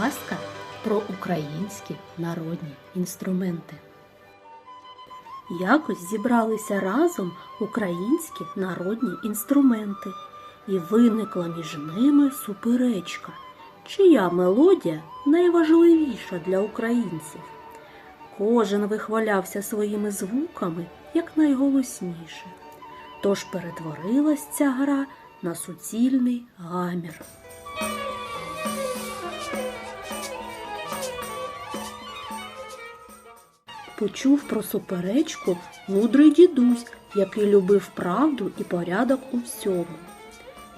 Казка про українські народні інструменти. Якось зібралися разом українські народні інструменти, і виникла між ними суперечка, чия мелодія найважливіша для українців. Кожен вихвалявся своїми звуками як найголосніше. Тож перетворилась ця гра на суцільний гамір. Почув про суперечку мудрий дідусь, який любив правду і порядок у всьому.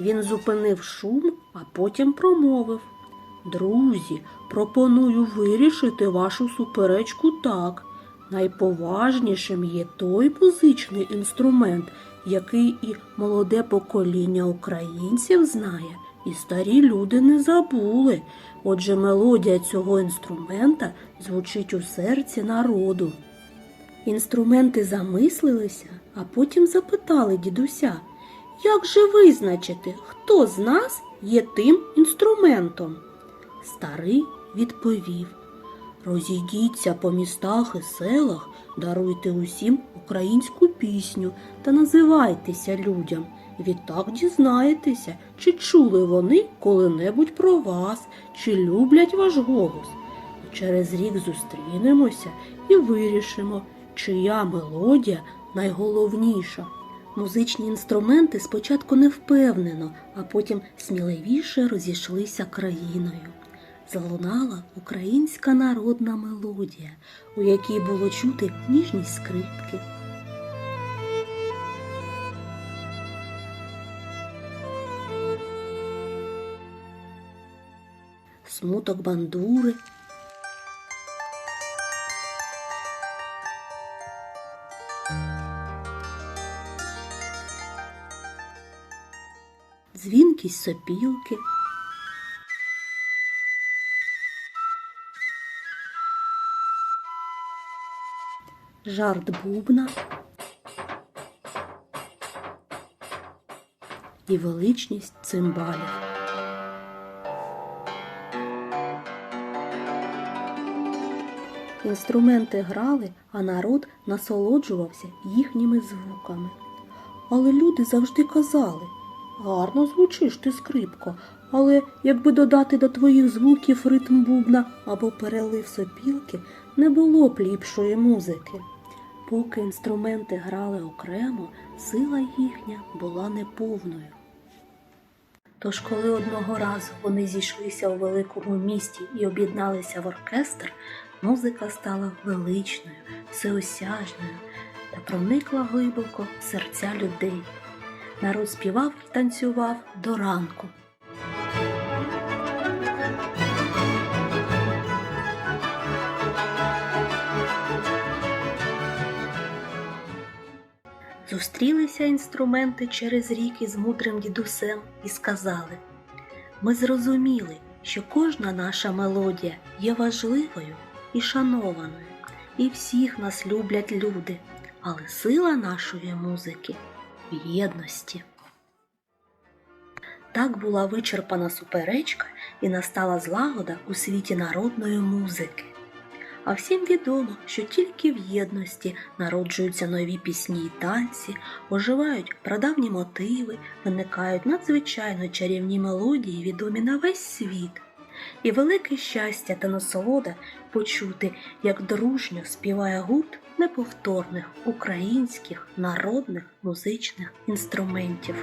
Він зупинив шум, а потім промовив Друзі, пропоную вирішити вашу суперечку так. Найповажнішим є той музичний інструмент, який і молоде покоління українців знає, і старі люди не забули. Отже, мелодія цього інструмента звучить у серці народу. Інструменти замислилися, а потім запитали дідуся, як же визначити, хто з нас є тим інструментом? Старий відповів Розійдіться по містах і селах, даруйте усім українську пісню та називайтеся людям. Відтак дізнаєтеся, чи чули вони коли-небудь про вас, чи люблять ваш голос. Через рік зустрінемося і вирішимо, чия мелодія найголовніша. Музичні інструменти спочатку невпевнено, а потім сміливіше розійшлися країною. Залунала українська народна мелодія, у якій було чути ніжність скрипки. Смуток бандури, дзвінкість сопілки. жарт бубна і величність цимбалів. Інструменти грали, а народ насолоджувався їхніми звуками. Але люди завжди казали гарно звучиш ти, скрипко, але якби додати до твоїх звуків ритм бубна або перелив сопілки, не було б ліпшої музики. Поки інструменти грали окремо, сила їхня була неповною. Тож, коли одного разу вони зійшлися у великому місті і об'єдналися в оркестр, музика стала величною, всеосяжною та проникла глибоко в серця людей. Народ співав і танцював до ранку. Зустрілися інструменти через рік із мудрим дідусем і сказали Ми зрозуміли, що кожна наша мелодія є важливою і шанованою, і всіх нас люблять люди, але сила нашої музики єдності. Так була вичерпана суперечка і настала злагода у світі народної музики. А всім відомо, що тільки в єдності народжуються нові пісні й танці, оживають прадавні мотиви, виникають надзвичайно чарівні мелодії, відомі на весь світ. І велике щастя та насолода почути, як дружньо співає гурт неповторних українських народних музичних інструментів.